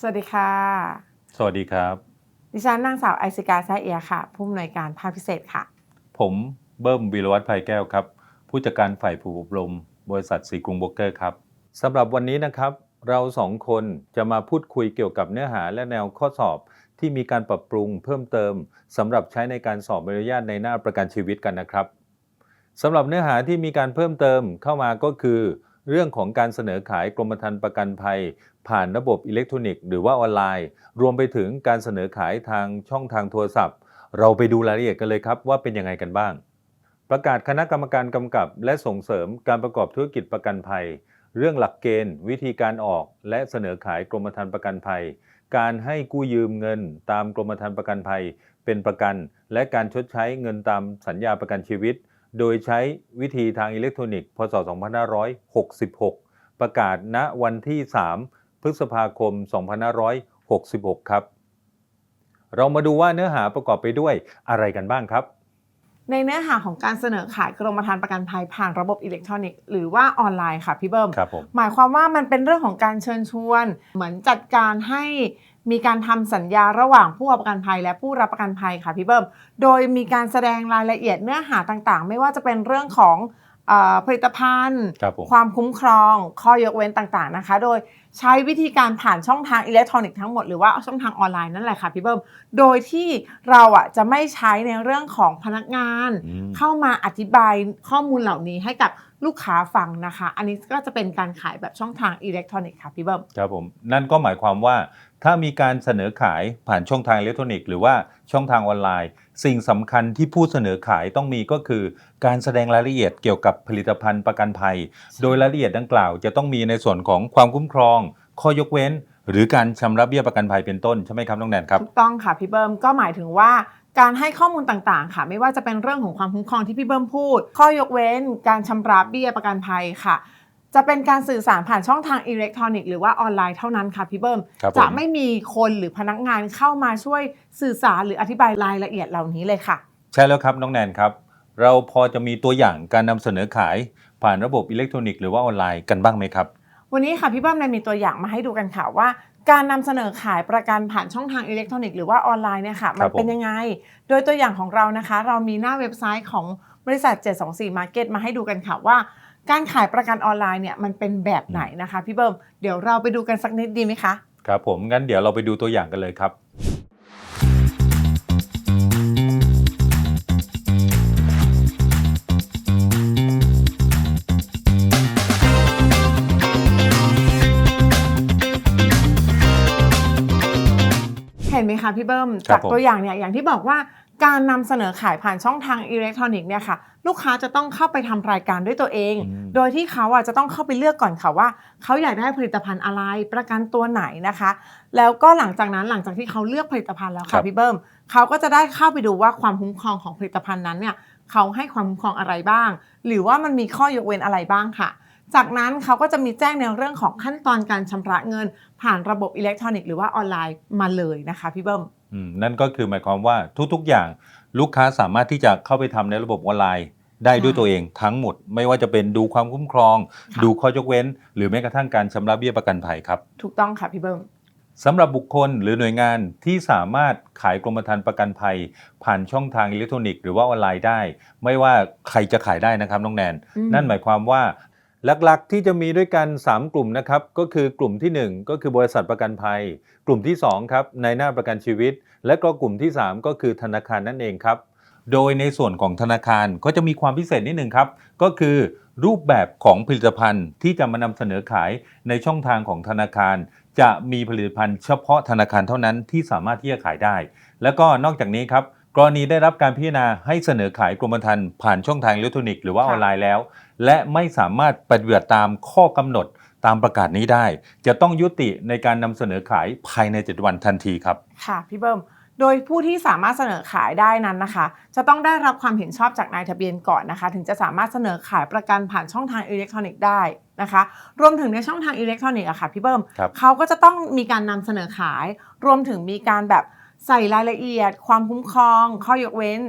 สวัสดีค่ะ สวัสดีครับ ดิฉันนางสาวไอซิกาแซเอียค่ะ ผู้อำนวยการภาคพิเศษค่ะ ผมเบิ้มวีรวัตรภัยแก้วครับ ผู้จัดการฝ่ายผู้อบรม บริษัทสีกรุงโบรกเกอร์ครับสำหรับวันนี้นะครับ เราสองคนจะมาพูดคุยเกี่ยวกับเนื้อหาและแนวข้อสอบที่มีการปรับปรุงเพิ่มเติมสำหรับใช้ในการสอบใบอนุญาตในหน้าประกันชีวิตกันนะครับสำหรับเนื้อหาที่มีการเพิ่มเติมเข้ามาก็คือ เรื่องของการเสนอขายกรมธรรม์ประกันภัย ผ่านระบบอิเล็กทรอนิกส์หรือว่าออนไลน์ รวมไปถึงการเสนอขายทางช่องทางโทรศัพท์ เราไปดูรายละเอียดกันเลยครับว่าเป็นยังไงกันบ้าง ประกาศคณะกรรมการกำกับ และส่งเสริมการประกอบธุรกิจประกันภัย เรื่องหลักเกณฑ์ วิธีการออก และเสนอขายกรมธรรม์ประกันภัย การให้กู้ยืมเงิน ตามกรมธรรม์ประกันภัย เป็นประกัน และการชดใช้เงินตามสัญญาประกันชีวิต โดยใช้วิธีทางอิเล็กทรอนิกส์ พศ 2566 ประกาศณวันที่ 3 พฤษภาคม 2566 ครับ เรามาดูว่าเนื้อหาประกอบไปด้วยอะไรกันบ้างครับ ในเนื้อหาของการเสนอขายกรมธรรม์ประกันภัยผ่านระบบอิเล็กทรอนิกส์หรือว่าออนไลน์ค่ะพี่เบิ้มครับผมหมายความว่ามันเป็นเรื่องของการเชิญชวน เหมือนจัดการให้ มีการทำสัญญาระหว่างผู้ประกันภัยและผู้รับประกันภัยค่ะพี่เบิ้ม โดยมีการแสดงรายละเอียดเนื้อหาต่างๆ ไม่ว่าจะเป็นเรื่องของเออผลิตภัณฑ์ครับผมความคุ้มครอง ข้อยกเว้นต่างๆนะคะ โดยใช้วิธีการผ่านช่องทางอิเล็กทรอนิกส์ทั้งหมดหรือว่าช่องทางออนไลน์นั่นแหละค่ะพี่เบิ้ม โดยที่เราอะจะไม่ใช้ในเรื่องของพนักงานอืมเข้ามาอธิบายข้อมูลเหล่านี้ให้กับลูกค้าฟังนะคะ อันนี้ก็จะเป็นการขายแบบช่องทางอิเล็กทรอนิกส์ค่ะพี่เบิ้ม ครับผม นั่นก็หมายความว่า ถ้ามีการเสนอขายผ่านช่องทางอิเล็กทรอนิกส์หรือว่าช่องทางออนไลน์ สิ่งสำคัญที่ผู้เสนอขายต้องมีก็คือ การแสดงรายละเอียดเกี่ยวกับผลิตภัณฑ์ประกันภัย โดยรายละเอียดดังกล่าว จะต้องมีในส่วนของความคุ้มครอง ข้อยกเว้น หรือการชำระเบี้ยประกันภัยเป็นต้นใช่ไหมครับน้องแนนครับถูกต้องค่ะพี่เบิ้มก็หมายถึงว่าการให้ข้อมูลต่างๆ ค่ะ ไม่ว่าจะเป็นเรื่องของความคุ้มครองที่พี่เบิ้มพูด ข้อยกเว้น การชำระเบี้ยประกันภัยค่ะ จะเป็นการสื่อสารผ่านช่องทางอิเล็กทรอนิกส์หรือว่าออนไลน์เท่านั้นค่ะพี่เบิ้มครับผม จะไม่มีคนหรือพนักงานเข้ามาช่วยสื่อสารหรืออธิบายรายละเอียดเหล่านี้เลยค่ะ ใช่แล้วครับน้องแนนครับ เราพอจะมีตัวอย่างการนำเสนอขาย ผ่านระบบอิเล็กทรอนิกส์หรือว่าออนไลน์กันบ้างไหมครับ วันนี้ค่ะพี่เบิ้มเนี่ยมีตัวอย่างมาให้ดูกันค่ะว่า การนำเสนอขายประกันผ่านช่องทางอิเล็กทรอนิกส์หรือว่าออนไลน์เนี่ยค่ะคมัรันบผมเป็นยังไง โดยตัวอย่างของเรานะคะ เรามีหน้าเว็บไซต์ของบริษัท 724 Market มาให้ดูกันค่ะว่า การขายประกันออนไลน์เนี่ยมันเป็นแบบไหนนะคะพี่เบิ้มเดี๋ยวเราไปดูกันสักนิดดีไหมคะครับผมงั้นเดี๋ยวเราไปดูตัวอย่างกันเลยครับ เห็นไหมคะพี่เบิ้มครับจากผม ตัวอย่างเนี่ยอย่างที่บอกว่า การนำเสนอขายผ่านช่องทางอิเล็กทรอนิกส์เนี่ยค่ะลูกค้าจะต้องเข้าไปทำรายการด้วยตัวเองอืมโดยที่เขาอะจะต้องเข้าไปเลือกก่อนค่ะว่า เขาอยากได้ผลิตภัณฑ์อะไรประกันตัวไหนนะคะ แล้วก็หลังจากนั้นหลังจากที่เขาเลือกผลิตภัณฑ์แล้วครัค่ะบพี่เบิ้มเขาก็จะได้เข้าไปดูว่าความคุ้มครองของผลิตภัณฑ์นั้นเนี่ยเขาให้ความคุ้มครองอะไรบ้าง หรือว่ามันมีข้อยกเว้นอะไรบ้างค่ะ จากนั้นเขาก็จะมีแจ้งในเรื่องของขั้นตอนการชำระเงิน ผ่านระบบอิเล็กทรอนิกส์หรือว่าออนไลน์มาเลยนะคะพี่เบิ้มอืมนั่นก็คือหมายความว่าทุกๆอย่างลูกค้าสามารถที่จะเข้าไปทำในระบบออนไลน์ได้ด้วยค่ะตัวเองทั้งหมด ไม่ว่าจะเป็นดูความคุ้มครองค่ะดูข้อยกเว้น หรือแม้กระทั่งการชำระเบี้ยประกันภัยครับ ถูกต้องค่ะพี่เบิ้มสำหรับบุคคลหรือหน่วยงานที่สามารถขายกรมธรรม์ประกันภัย ผ่านช่องทางอิเล็กทรอนิกส์หรือว่าออนไลน์ได้ ไม่ว่าใครจะขายได้นะครับน้องแนนอืมนั่นหมายความว่า หลักๆ ที่จะมีด้วยกัน 3 กลุ่มนะครับ ก็คือกลุ่มทีหนึ่1 ก็คือบริษัทประกันภัย กลุ่มที่ 2 ครับในหน้าประกันชีวิต และก็กลุ่มที่ 3 ก็คือธนาคารนั่นเองครับ โดยในส่วนของธนาคารก็จะมีความพิเศษนิดหนึ่งครับ ก็คือรูปแบบของผลิตภัณฑ์ที่จะมานำเสนอขายในช่องทางของธนาคาร จะมีผลิตภัณฑ์เฉพาะธนาคารเท่านั้นที่สามารถที่จะขายได้ แล้วก็นอกจากนี้ครับ กรณีได้รับการพิจารณาให้เสนอขายกรมธรรม์ผ่านช่องทางอิเล็กทรอนิกส์หรือว่าค่ะออนไลน์แล้ว และไม่สามารถปฏิบัติตามข้อกำหนดตามประกาศนี้ได้ จะต้องยุติในการนำเสนอขายภายใน 7 วันทันทีครับ ค่ะพี่เบิ้มโดยผู้ที่สามารถเสนอขายได้นั้นนะคะ จะต้องได้รับความเห็นชอบจากนายทะเบียนก่อนนะคะ ถึงจะสามารถเสนอขายประกันผ่านช่องทางอิเล็กทรอนิกส์ได้นะคะ รวมถึงในช่องทางอิเล็กทรอนิกส์อะค่ะพี่เบิ้มครับเขาก็จะต้องมีการนำเสนอขาย รวมถึงมีการแบบ ใส่รายละเอียด ความคุ้มครอง ข้อยกเว้น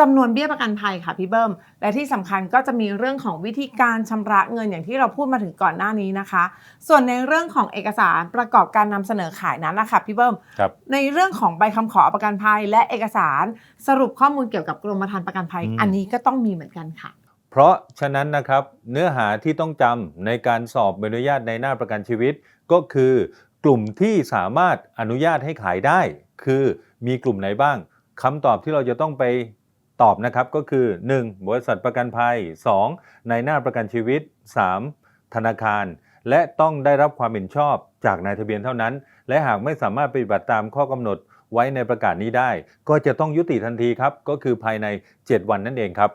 จำนวนเบี้ยประกันภัยค่ะพี่เบิ้ม และที่สำคัญก็จะมีเรื่องของวิธีการชำระเงินอย่างที่เราพูดมาถึงก่อนหน้านี้นะคะ ส่วนในเรื่องของเอกสารประกอบการนำเสนอขายนั้นนะคะพี่เบิ้มครับในเรื่องของใบคำขอประกันภัย และเอกสารสรุปข้อมูลเกี่ยวกับกรมธรรม์ประกันภัยอืมอันนี้ก็ต้องมีเหมือนกันค่ะ เพราะฉะนั้นนะครับเนื้อหาที่ต้องจำในการสอบใบอนุญาตในหน้าประกันชีวิต ก็คือกลุ่มที่สามารถอนุญาตให้ขายได้ คือ มีกลุ่มไหนบ้างคำตอบที่เราจะต้องไปตอบนะครับก็คือ 1. บริษัทประกันภัย 2. ในหน้าประกันชีวิต 3. ธนาคาร และต้องได้รับความเห็นชอบจากนายทะเบียนเท่านั้น และหากไม่สามารถปฏิบัติตามข้อกำหนดไว้ในประกาศนี้ได้ ก็จะต้องยุติทันทีครับ ก็คือภายใน 7 วันนั่นเองครับ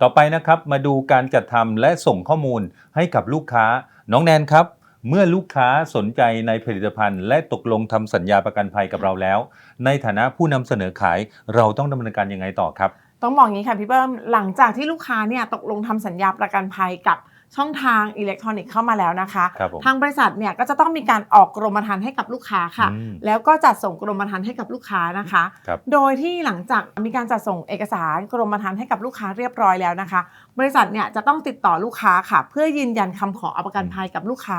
ต่อไปนะครับมาดูการจัดทำและส่งข้อมูลให้กับลูกค้า น้องแนนครับ เมื่อลูกค้าสนใจในผลิตภัณฑ์ และตกลงทำสัญญาประกันภัยกับเราแล้ว ในฐานะผู้นำเสนอขายเราต้องดำเนินการยังไงต่อครับ ต้องบอกงี้ค่ะพี่เบิ้มหลังจากที่ลูกค้าเนี่ยตกลงทำสัญญาประกันภัยกับ ช่องทางอิเล็กทรอนิกส์เข้ามาแล้วนะคะครับผมทางบริษัทเนี่ยก็จะต้องมีการออกกรมธรรม์ให้กับลูกค้าค่ะอืมแล้วก็จัดส่งกรมธรรม์ให้กับลูกค้านะคะครับโดยที่หลังจากมีการจัดส่งเอกสารกรมธรรม์ให้กับลูกค้าเรียบร้อยแล้วนะคะ บริษัทเนี่ยจะต้องติดต่อลูกค้าค่ะ เพื่อยืนยันคำขอเอาประกันภัยกับลูกค้า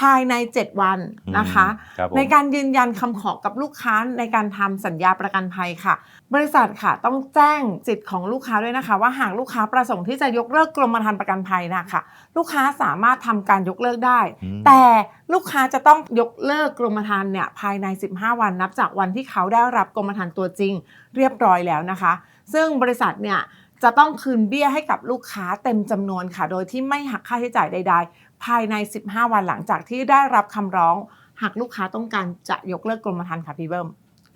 ภายใน 7 วันนะคะอืมครับผมในการยืนยันคำขอกับลูกค้าในการทำสัญญาประกันภัยค่ะ บริษัทค่ะต้องแจ้งสิทธิ์ของลูกค้าด้วยนะคะ ว่าหากลูกค้าประสงค์ที่จะยกเลิกกรมธรรม์ประกันภัยนะคะลูกค้าสามารถทำการยกเลิกได้อืมแต่ลูกค้าจะต้องยกเลิกกรมธรรม์เนี่ยภายใน 15 วันนับจากวันที่เขาได้รับกรมธรรม์ตัวจริง เรียบร้อยแล้วนะคะ ซึ่งบริษัทเนี่ยจะต้องคืนเบี้ยให้กับลูกค้าเต็มจำนวนค่ะ โดยที่ไม่หักค่าใช้จ่ายใดๆ ภายใน 15 วันหลังจากที่ได้รับคำร้อง หากลูกค้าต้องการจะยกเลิกกรมธรรม์ค่ะพี่เบิ้ม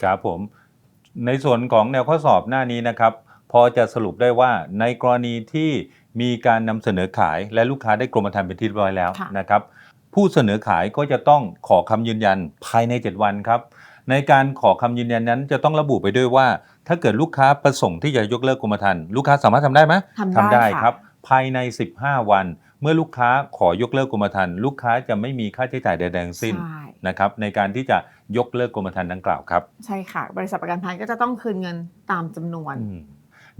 ครับผม ในส่วนของแนวข้อสอบหน้านี้นะครับ พอจะสรุปได้ว่าในกรณีที่มีการนำเสนอขายและลูกค้าได้กรมธรรม์เป็นที่เรียบร้อยแล้วค่ะนะครับ ผู้เสนอขายก็จะต้องขอคำยืนยันภายใน 7 วันครับ ในการขอคำยืนยันนั้น จะต้องระบุไปด้วยว่า ถ้าเกิดลูกค้าประสงค์ที่จะยกเลิกกรมธรรม์ลูกค้าสามารถทำได้ไหมทำได้คค่ะรับ ภายใน 15 วัน เมื่อลูกค้าขอยกเลิกกรมธรรม์ลูกค้าจะไม่มีค่าใช้จ่ายใดๆทั้งสิ้นใช่ นะครับในการที่จะยกเลิกกรมธรรม์ดังกล่าวครับใช่ค่ะ บริษัทประกันภัยก็จะต้องคืนเงินตามจำนวน อืม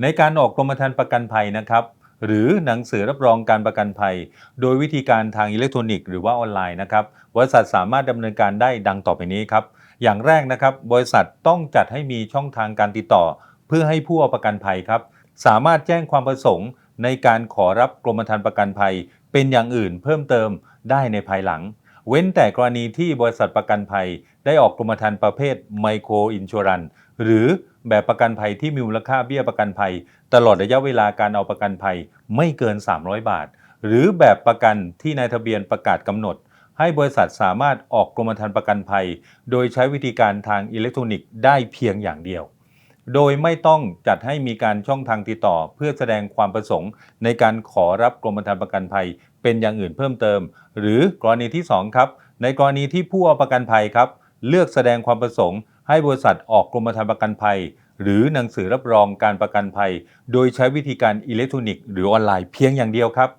ในการออกกรมธรรม์ประกันภัยนะครับ หรือหนังสือรับรองการประกันภัย โดยวิธีการทางอิเล็กทรอนิกส์หรือว่าออนไลน์นะครับบริษัทสามารถดำเนินการได้ดังต่อไปนี้ครับอย่างแรกนะครับ บริษัทต้องจัดให้มีช่องทางการติดต่อ เพื่อให้ผู้เอาประกันภัยครับ สามารถแจ้งความประสงค์ ในการขอรับกรมธรรม์ประกันภัย เป็นอย่างอื่นเพิ่มเติมได้ในภายหลัง เว้นแต่กรณีที่บริษัทประกันภัย ได้ออกกรมธรรม์ประเภทไมโครอินช r รันหรือแบบประกันภัยที่มีมูลค่าเบี้ยประกันภัย ตลอดระยะเวลาการเอาประกันภัยไม่เกิน 300 บาท หรือแบบประกันที่นายทะเบียนประกาศกำหนด ให้บริษัทสามารถออกกรมธรรม์ประกันภัย โดยใช้วิธีการทางอิเล็กทรอนิกส์ได้เพียงอย่างเดียว โดยไม่ต้องจัดให้มีการช่องทางติดต่อ เพื่อแสดงความประสงค์ ในการขอรับกรมธรรม์ประกันภัย เป็นอย่างอื่นเพิ่มเติม หรือกรณีที่ 2 ครับ ในกรณีที่ผู้เอาประกันภัยครับ เลือกแสดงความประสงค์ ให้บริษัทออกกรมธรรม์ประกันภัย หรือหนังสือรับรองการประกันภัย โดยใช้วิธีการอิเล็กทรอนิกส์หรือออนไลน์เพียงอย่างเดียวครับ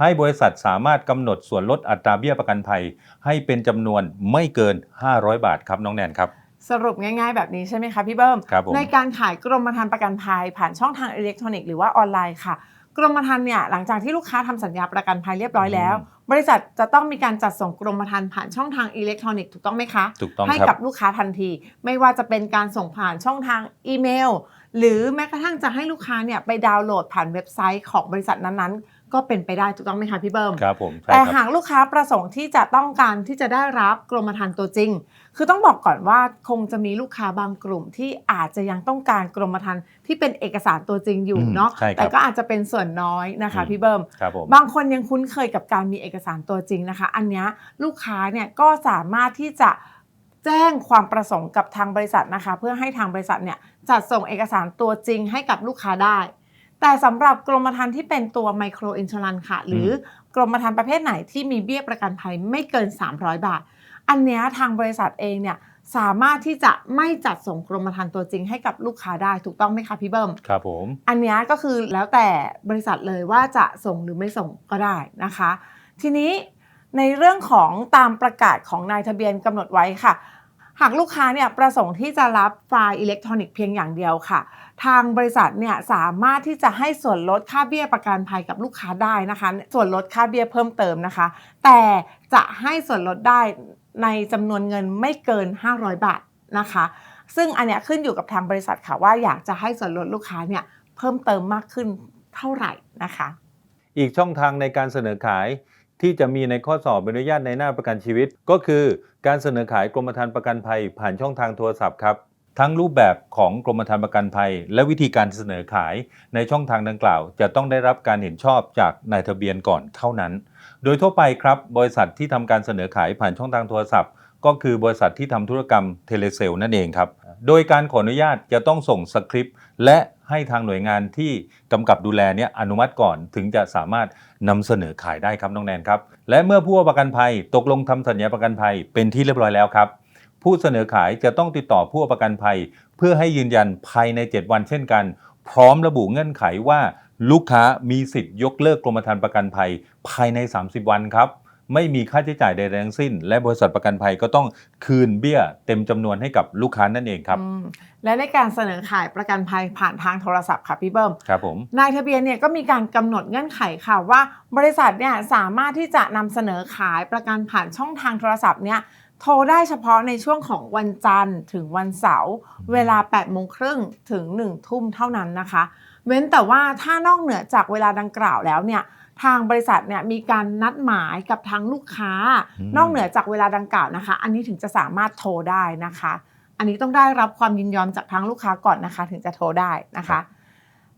ให้บริษัทสามารถกำหนดส่วนลดอัตราเบี้ยประกันภัย ให้เป็นจำนวนไม่เกิน 500 บาทครับน้องแนนครับ สรุปง่ายๆ แบบนี้ใช่ไหมคะพี่เบิ้มครับผมในการขายกรมธรรม์ประกันภัยผ่านช่องทางอิเล็กทรอนิกส์หรือว่าออนไลน์ค่ะ กรมธรรม์เนี่ยหลังจากที่ลูกค้าทำสัญญาประกันภัยเรียบร้อยแล้ว บริษัทจะต้องมีการจัดส่งกรมธรรม์ผ่านช่องทางอิเล็กทรอนิกส์ถูกต้องไหมคะถูกต้องให้ครักับบลูกค้าทันที ไม่ว่าจะเป็นการส่งผ่านช่องทางอีเมล หรือแม้กระทั่งจะให้ลูกค้าเนี่ยไปดาวน์โหลดผ่านเว็บไซต์ของบริษัทนั้นๆ ก็เป็นไปได้ถูกต้องไหมคะพี่เบิ้มครับผมใช่แต่ครับหากลูกค้าประสงค์ที่จะต้องการที่จะได้รับกรมธรรม์ตัวจริง คือต้องบอกก่อนว่าคงจะมีลูกค้าบางกลุ่มที่อาจจะยังต้องการกรมธรรม์ที่เป็นเอกสารตัวจริงอยู่อืมเนาะใช่ครับแต่ก็อาจจะเป็นส่วนน้อยนะคะอืมพี่เบิ้มครับผมบางคนยังคุ้นเคยกับการมีเอกสารตัวจริงนะคะ อันเนี้ยลูกค้าเนี่ยก็สามารถที่จะแจ้งความประสงค์กับทางบริษัทนะคะ เพื่อให้ทางบริษัทเนี่ยจัดส่งเอกสารตัวจริงให้กับลูกค้าได้ แต่สำหรับกรมธรรม์ที่เป็นตัวไมโครอินช r รันค่ะ หรือกรมธรรม์ประเภทไหนที่มีเบี้ยประกันภัยไม่เกิน 300 บาท อันเนี้ยทางบริษัทเองเนี่ยสามารถที่จะไม่จัดส่งกรมธรรม์ตัวจริงให้กับลูกค้าได้ถูกต้องไหมคะพี่เบิ้มครับผมอันเนี้ยก็คือแล้วแต่บริษัทเลยว่าจะส่งหรือไม่ส่งก็ได้นะคะ ทีนี้ในเรื่องของตามประกาศของนายทะเบียนกำหนดไว้ค่ะ หากลูกค้าเนี่ยประสงค์ที่จะรับไฟล์อิเล็กทรอนิกส์เพียงอย่างเดียวค่ะ ทางบริษัทเนี่ยสามารถที่จะให้ส่วนลดค่าเบี้ยประกันภัยกับลูกค้าได้นะคะ ส่วนลดค่าเบี้ยเพิ่มเติมนะคะ แต่จะให้ส่วนลดได้ในจำนวนเงินไม่เกิน 500 บาทนะคะ ซึ่งอันเนี้ยขึ้นอยู่กับทางบริษัทค่ะว่าอยากจะให้ส่วนลดลูกค้าเนี่ยเพิ่มเติมมากขึ้นเท่าไหร่นะคะ อีกช่องทางในการเสนอขายที่จะมีในข้อสอบใบอนุญาตในหน้าประกันชีวิต ก็คือการเสนอขายกรมธรรม์ประกันภัยผ่านช่องทางโทรศัพท์ครับ ทั้งรูปแบบของกรมธรรม์ประกันภัย และวิธีการเสนอขายในช่องทางดังกล่าว จะต้องได้รับการเห็นชอบจากนายทะเบียนก่อนเท่านั้น โดยทั่วไปครับ บริษัทที่ทำการเสนอขายผ่านช่องทางโทรศัพท์ ก็คือบริษัทที่ทำธุรกรรมเทเลเซลนั่นเองครับ โดยการขออนุญาตจะต้องส่งสคริปต์และให้ทางหน่วยงานที่กำกับดูแลเนี่ยอนุมัติก่อนถึงจะสามารถนำเสนอขายได้ครับน้องแนนครับ และเมื่อผู้ประกันภัยตกลงทำสัญญาประกันภัยเป็นที่เรียบร้อยแล้วครับ ผู้เสนอขายจะต้องติดต่อผู้ประกันภัย เพื่อให้ยืนยันภายใน 7 วันเช่นกัน พร้อมระบุเงื่อนไขว่า ลูกค้ามีสิทธิ์ยกเลิกกรมธรรม์ประกันภัย ภายใน 30 วันครับไม่มีค่าใช้จ่ายใดๆทั้งสิ้น และบริษัทประกันภัยก็ต้องคืนเบี้ยเต็มจำนวนให้กับลูกค้านั่นเองครับอืมและในการเสนอขายประกันภัยผ่านทางโทรศัพท์ค่ะพี่เบิ้มครับผมนายทะเบียนเนี่ยก็มีการกำหนดเงื่อนไขค่ะว่า บริษัทเนี่ยสามารถที่จะนำเสนอขายประกันผ่านช่องทางโทรศัพท์เนี่ย โทรได้เฉพาะในช่วงของวันจันทร์ถึงวันเสาร์เวลา8โมงครึ่งถึง1ทุ่มเท่านั้นนะคะ เว้นแต่ว่าถ้านอกเหนือจากเวลาดังกล่าวแล้วเนี่ยทางบริษัทเนี่ยมีการนัดหมายกับทางลูกค้าอืมนอกเหนือจากเวลาดังกล่าวนะคะ อันนี้ถึงจะสามารถโทรได้นะคะ อันนี้ต้องได้รับความยินยอมจากทางลูกค้าก่อนนะคะ ถึงจะโทรได้นะคะ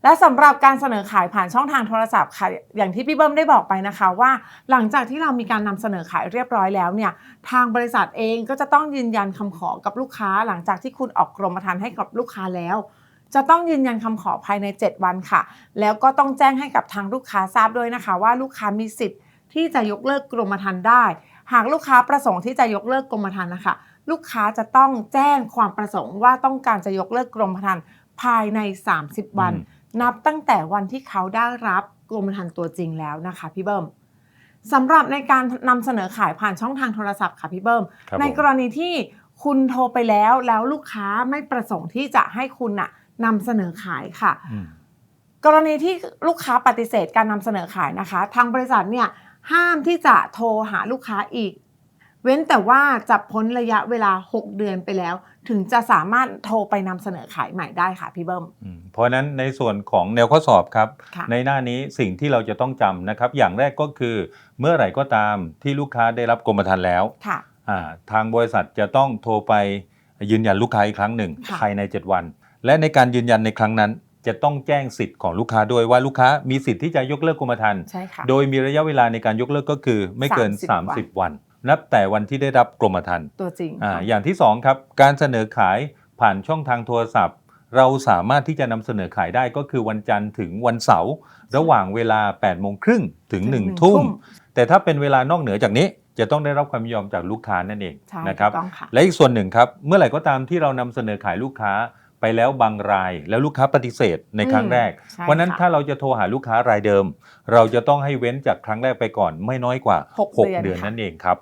และสำหรับการเสนอขายผ่านช่องทางโทรศัพท์ค่ะ อย่างที่พี่เบิ้มได้บอกไปนะคะว่า หลังจากที่เรามีการนำเสนอขายเรียบร้อยแล้วเนี่ยทางบริษัทเองก็จะต้องยืนยันคำขอกับลูกค้า หลังจากที่คุณออกกรมธรรม์ให้กับลูกค้าแล้ว จะต้องยืนยันคำขอภายใน 7 วันค่ะ แล้วก็ต้องแจ้งให้กับทางลูกค้าทราบด้วยนะคะ ว่าลูกค้ามีสิทธิ์ที่จะยกเลิกกรมธรรม์ได้ หากลูกค้าประสงค์ที่จะยกเลิกกรมธรรม์นะคะ ลูกค้าจะต้องแจ้งความประสงค์ว่าต้องการจะยกเลิกกรมธรรม์ภายใน 30 วันอืม นับตั้งแต่วันที่เขาได้รับกรมธรรม์ตัวจริงแล้วนะคะพี่เบิ้มสำหรับในการนำเสนอขายผ่านช่องทางโทรศัพท์ค่ะพี่เบิ้มครับในผมกรณีที่คุณโทรไปแล้วแล้วลูกค้าไม่ประสงค์ที่จะให้คุณน่ะนำเสนอขายค่ะอืมกรณีที่ลูกค้าปฏิเสธการนำเสนอขายนะคะ ทางบริษัทเนี่ยห้ามที่จะโทรหาลูกค้าอีก เว้นแต่ว่าจะพ้นระยะเวลา 6 เดือนไปแล้ว ถึงจะสามารถโทรไปนำเสนอขายใหม่ได้ค่ะพี่เบิ้ม อืมเพราะฉะนั้นในส่วนของแนวข้อสอบครับ ค่ะ ในหน้านี้สิ่งที่เราจะต้องจำนะครับ อย่างแรกก็คือเมื่อไหร่ก็ตามที่ลูกค้าได้รับกรมธรรม์แล้วค่ะ อ่าทางบริษัทจะต้องโทรไปยืนยันลูกค้าอีกครั้งหนึ่งค่ะ ภายใน 7 วัน และในการยืนยันในครั้งนั้น จะต้องแจ้งสิทธิ์ของลูกค้าด้วยว่าลูกค้ามีสิทธิ์ที่จะยกเลิกกรมธรรม์ใช่ค่ะ โดยมีระยะเวลาในการยกเลิกก็คือไม่เกิน 30 30 วัน นับแต่วันที่ได้รับกรมธรรม์ตัวจริงอ่าค่ะอย่างที่สองครับการเสนอขายผ่านช่องทางโทรศัพท์ เราสามารถที่จะนำเสนอขายได้ก็คือวันจันทร์ถึงวันเสาร์ระหว่างเวลา8โมงครึ่งถึงถึง1ทุ่มทุ่มแต่ถ้าเป็นเวลานอกเหนือจากนี้จะต้องได้รับความยินยอมจากลูกค้านั่นเองใช่นะครับถูกต้องค่ะและอีกส่วนหนึ่งครับเมื่อไหร่ก็ตามที่เรานำเสนอขายลูกค้า ไปแล้วบางรายแล้วลูกค้าปฏิเสธในครั้งแรก ใช่เพราะฉะนั้นค่ะ ถ้าเราจะโทรหาลูกค้ารายเดิม เราจะต้องให้เว้นจากครั้งแรกไปก่อนไม่น้อยกว่า หก6 เดือนเดือนค่ะ นั่นเองครับ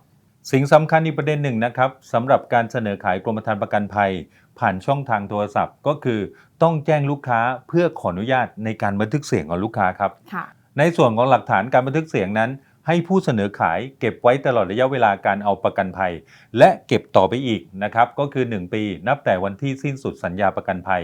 สิ่งสำคัญอีกประเด็นหนึ่งนะครับสำหรับการเสนอขายกรมธรรม์ประกันภัย ผ่านช่องทางโทรศัพท์ ก็คือต้องแจ้งลูกค้าเพื่อขออนุญาตในการบันทึกเสียงของลูกค้าครับ ค่ะ ในส่วนของหลักฐานการบันทึกเสียงนั้น ให้ผู้เสนอขายเก็บไว้ตลอดระยะเวลาการเอาประกันภัย และเก็บต่อไปอีกนะครับก็คือ 1 ปีนับแต่วันที่สิ้นสุดสัญญาประกันภัย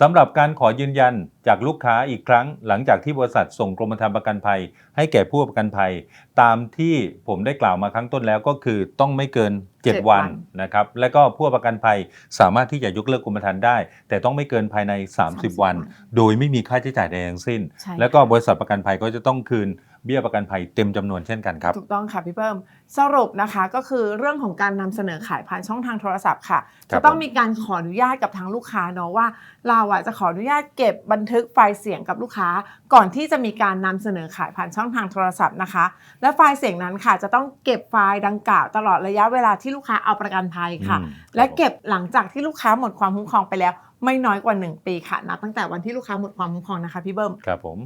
สำหรับการขอยืนยันจากลูกค้าอีกครั้ง หลังจากที่บริษัทส่งกรมธรรม์ประกันภัย ให้แก่ผู้ประกันภัย ตามที่ผมได้กล่าวมาครั้งต้นแล้วก็คือต้องไม่เกินเจ็ด7วันวันนะครับและก็ผู้ประกันภัยสามารถที่จะยกเลิกกรมธรรม์ได้ แต่ต้องไม่เกินภายใน 30 วัน โดยไม่มีค่าใช้จ่ายใดทั้งสิ้นใช่แล้วก็ค่ะบริษัทประกันภัยก็จะต้องคืน เบี้ยประกันภัยเต็มจำนวนเช่นกันครับถูกต้องค่ะพี่เพิ่มสรุปนะคะก็คือเรื่องของการนำเสนอขายผ่านช่องทางโทรศัพท์ค่ะครับจะต้องผมมีการขออนุญาตกับทางลูกค้าเนาะว่า เราอะจะขออนุญาตเก็บบันทึกไฟล์เสียงกับลูกค้า ก่อนที่จะมีการนำเสนอขายผ่านช่องทางโทรศัพท์นะคะ และไฟล์เสียงนั้นค่ะจะต้องเก็บไฟล์ดังกล่าวตลอดระยะเวลาที่ลูกค้าเอาประกันภัยค่ะอืมและเก็บหลังจากที่ลูกค้าหมดความคุ้มครองไปแล้ว ไม่น้อยกว่า 1 ปีค่ะนับตั้งแต่วันที่ลูกค้าหมดความคุ้มครองนะคะพี่เบิ้มครับผม